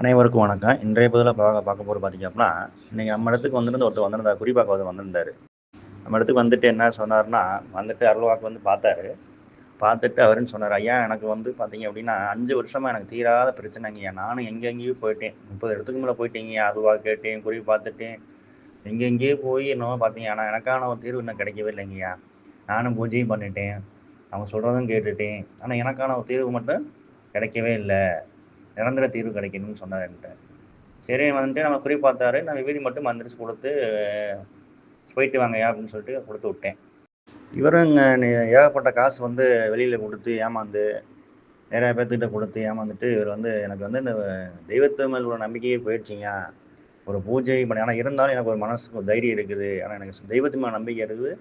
அனைவருக்கும் வணக்கம். இன்றைய பதில் பார்க்க பார்க்க போகிறது பார்த்தீங்க அப்படின்னா இன்றைக்கி நம்ம இடத்துக்கு வந்துருந்து ஒருத்தர் வந்திருந்தார் குறிப்பாக ஒருத்தர் வந்திருந்தார். நம்ம இடத்துக்கு வந்துட்டு என்ன சொன்னார்னா வந்துட்டு அருள்வாக்கு வந்து பார்த்தாரு. பார்த்துட்டு அவருன்னு சொன்னார் ஐயா எனக்கு வந்து பார்த்தீங்க அப்படின்னா அஞ்சு வருஷமாக எனக்கு தீராத பிரச்சனைங்கய்யா நானும் எங்கெங்கேயும் போயிட்டேன். முப்பது இடத்துக்கு மேலே போயிட்டீங்கய்யா அருள்வா கேட்டேன் குறி பார்த்துட்டேன். எங்கெங்கேயோ போய் என்னவோ பார்த்தீங்க ஆனால் எனக்கான ஒரு தீர்வு இன்னும் கிடைக்கவே இல்லைங்கய்யா நானும் பூஜையும் பண்ணிட்டேன். அவங்க சொல்கிறதும் கேட்டுட்டேன். ஆனால் எனக்கான ஒரு தீர்வு மட்டும் கிடைக்கவே இல்லை. நிரந்தர தீர்வு கிடைக்கணும்னு சொன்னார் என்கிட்ட. சரி வந்துட்டு நம்ம குறி பார்த்தாரு. நான் விபதி மட்டும் மந்திரிச்சு கொடுத்து போயிட்டு வாங்கய்யா அப்படின்னு சொல்லிட்டு கொடுத்து விட்டேன். இவரும் ஏகப்பட்ட காசு வந்து வெளியில் கொடுத்து ஏமாந்து நிறைய பேர்த்துக்கிட்ட கொடுத்து ஏமாந்துட்டு இவர் வந்து எனக்கு வந்து இந்த தெய்வத்து மேல் உள்ள நம்பிக்கையே போயிடுச்சிங்க. ஒரு பூஜை பண்ணி ஆனால் இருந்தாலும் எனக்கு ஒரு மனசுக்கு ஒரு தைரியம் இருக்குது. ஆனால் எனக்கு தெய்வத்து மேலே நம்பிக்கை இருக்குது.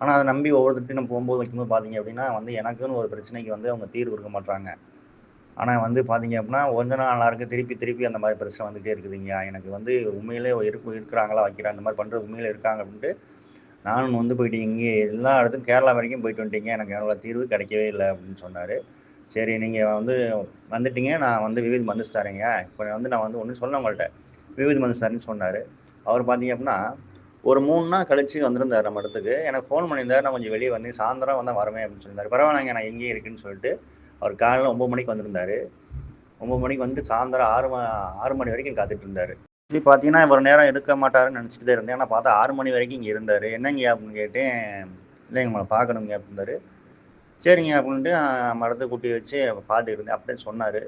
ஆனால் அதை நம்பி ஒவ்வொருத்தட்டையும் நம்ம போகும்போது வைக்கும்போது பார்த்தீங்க அப்படின்னா வந்து எனக்குன்னு ஒரு பிரச்சனைக்கு வந்து அவங்க தீர்வு கொடுக்க மாட்டாங்க ஆனால் வந்து பார்த்தீங்க அப்படின்னா கொஞ்ச நாள் இருக்கு. திருப்பி திருப்பி அந்த மாதிரி பிரச்சனை வந்துகிட்டே இருக்குதுங்க. எனக்கு வந்து உண்மையிலே இருக்கு இருக்கிறாங்களா வைக்கிறா அந்த மாதிரி பண்ணுற உண்மையிலே இருக்காங்க அப்படின்ட்டு நானும் வந்து போயிட்டு இங்கே எல்லா இடத்துக்கும் கேரளா வரைக்கும் போயிட்டு வந்துட்டீங்க. எனக்கு எவ்வளோ தீர்வு கிடைக்கவே இல்லை அப்படின்னு சொன்னார். சரி நீங்கள் வந்து வந்துட்டீங்க. நான் வந்து விவித் மந்துஸ் தரேங்க இப்போ வந்து நான் வந்து ஒன்றும் சொல்ல உங்கள்கிட்ட விவித் மந்துஸ் தரேன்னு சொன்னார். அவர் பார்த்தீங்க அப்படின்னா ஒரு மூணு நாள் கழிச்சு வந்திருந்தார் நம்ம இடத்துக்கு. எனக்கு ஃபோன் பண்ணியிருந்தார். நான் கொஞ்சம் வெளியே வந்து சாயந்தரம் வந்தால் வரமே அப்படின்னு சொல்லியிருந்தார் பரவாயில்லைங்க நான் எங்கேயும் இருக்குன்னு சொல்லிட்டு அவர் காலையில் ஒம்பது மணிக்கு வந்திருந்தார். ஒம்பது மணிக்கு வந்து சாயந்தரம் ஆறு ம ஆறு மணி வரைக்கும் காத்துட்டு இருந்தார். இப்படி பார்த்தீங்கன்னா இவர் நேரம் இருக்க மாட்டாருன்னு நினச்சிட்டு தான் இருந்தேன். ஆனால் பார்த்தா ஆறு மணி வரைக்கும் இங்கே இருந்தார். என்னங்க அப்படின்னு கேட்டேன். இல்லைங்க உங்களை பார்க்கணுங்க அப்படின்னாரு. சரிங்க அப்படின்ட்டு மரத்தை கூட்டி வச்சு பார்த்துட்டு இருந்தேன். அப்படின்னு சொன்னார்.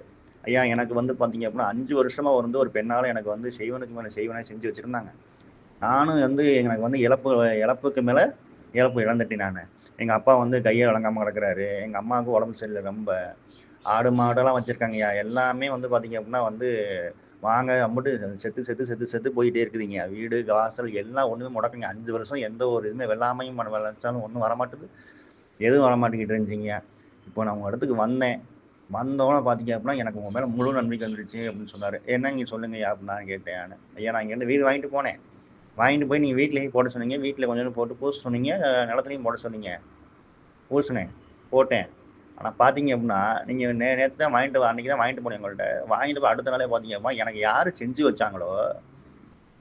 ஐயா எனக்கு வந்து பார்த்தீங்க அப்படின்னா அஞ்சு வருஷமாக வந்து ஒரு பெண்ணால் எனக்கு வந்து செய்வனுக்கு மேலே செய்வனாக செஞ்சு வச்சுருந்தாங்க. நானும் வந்து எனக்கு வந்து இழப்பு இழப்புக்கு மேலே இழப்பு இழந்துட்டேன் நான். எங்கள் அப்பா வந்து கையை வழங்காமல் கிடக்குறாரு. எங்கள் அம்மாவுக்கு உடம்பு சரியில்லை ரொம்ப. ஆடு மாடெல்லாம் வச்சுருக்காங்கய்யா. எல்லாமே வந்து பார்த்தீங்க அப்படின்னா வந்து வாங்க அம்முட்டு செத்து செத்து செத்து செத்து போயிட்டே இருக்குதுங்க. வீடு வாசல் எல்லாம் ஒன்றுமே முடக்குங்க. அஞ்சு வருஷம் எந்த ஒரு இதுவுமே வெள்ளாமையும் பண்ண விளைச்சாலும் ஒன்றும் வரமாட்டுது. எதுவும் வரமாட்டேங்கிட்டு இருந்துச்சிங்க. இப்போ நான் உங்கள் இடத்துக்கு வந்தேன். வந்தோடனே பார்த்தீங்க அப்படின்னா எனக்கு உங்கள் மேலே முழு நம்பிக்கை வந்துருச்சு அப்படின்னு சொன்னார். என்னங்க சொல்லுங்கய்யா அப்படின்னு நான் கேட்டேன் ஐயா நான் இங்கேருந்து வீடு வாங்கிட்டு போனேன். வாங்கிட்டு போய் நீங்கள் வீட்டிலேயே போட சொன்னீங்க. வீட்டில் கொஞ்சம் போட்டு பூச சொன்னீங்க. நிலத்துலையும் போட சொன்னீங்க. பூசினேன். போட்டேன். ஆனால் பார்த்தீங்க அப்படின்னா நீங்கள் நே நேற்று தான் வாங்கிட்டு வா- அன்னைக்கு தான் வாங்கிட்டு போனேன் உங்கள்கிட்ட வாங்கிட்டு போய் அடுத்த நாளே பார்த்தீங்க அப்படின்னா எனக்கு யார் செஞ்சு வச்சாங்களோ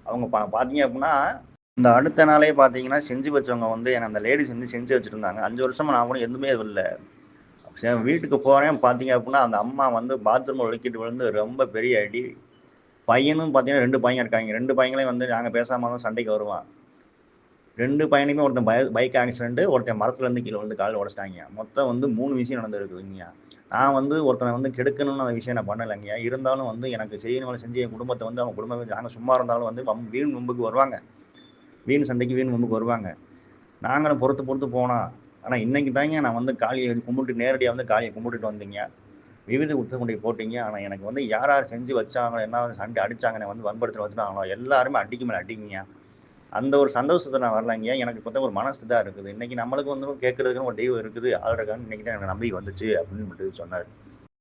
அவங்க பா பார்த்தீங்க அப்படின்னா இந்த அடுத்த நாளே பார்த்தீங்கன்னா செஞ்சு வச்சவங்க வந்து எனக்கு அந்த லேடிஸ் வந்து செஞ்சு வச்சுருந்தாங்க. அஞ்சு வருஷமா நான் கூட எதுவுமே இல்லை. வீட்டுக்கு போகிறேன் பார்த்தீங்க அப்படின்னா அந்த அம்மா வந்து பாத்ரூம் ஒழுக்கிட்டு விழுந்து ரொம்ப பெரிய அடி. பையனும் பார்த்தீங்கன்னா ரெண்டு பையன் இருக்காங்க. ரெண்டு பையங்களையும் வந்து நாங்கள் பேசாமல் தான் சண்டைக்கு வருவான் ரெண்டு பையனுமே ஒருத்தன் பய பைக் ஆக்சிடென்ட் ஒருத்தன் மரத்துலேருந்து கீழே வந்து காலில் உடச்சிட்டாங்க மொத்தம் வந்து மூணு விஷயம் நடந்திருக்குதுங்க நான் வந்து ஒருத்தனை வந்து கெடுக்கணும்னு அந்த விஷயம் நான் பண்ணலைங்க இருந்தாலும் வந்து எனக்கு செய்யணும் செஞ்சு என் குடும்பத்தை வந்து அவங்க குடும்பம் நாங்கள் சும்மா இருந்தாலும் வந்து வம் வீண் மும்புக்கு வருவாங்க. வீண் சண்டைக்கு வீண் மும்புக்கு வருவாங்க. நாங்களும் பொறுத்து பொறுத்து போனோம். ஆனால் இன்னைக்கு தாங்க நான் வந்து காளியை கும்பிட்டு நேரடியாக வந்து காளியை கும்பிட்டுட்டு வந்தீங்க விவித கொடுத்து கொண்டு போட்டீங்க. ஆனால் எனக்கு வந்து யார் யார் செஞ்சு வச்சாங்களோ என்ன சண்டை அடித்தாங்க வந்து வன்படுத்தி வச்சுட்டாங்களோ எல்லாருமே அடிக்க மேலே அடிங்க அந்த ஒரு சந்தோஷத்தை நான் வரலைங்க எனக்கு இப்போ ஒரு மனசு தான் இருக்குது. இன்னைக்கு நம்மளுக்கு வந்து கேட்கறதுக்குன்னு ஒரு தெய்வம் இருக்குது. ஆளுறதுக்கான இன்னைக்கு தான் எனக்கு நம்பிக்கை வந்துச்சு அப்படின்னு மட்டும் சொன்னார்.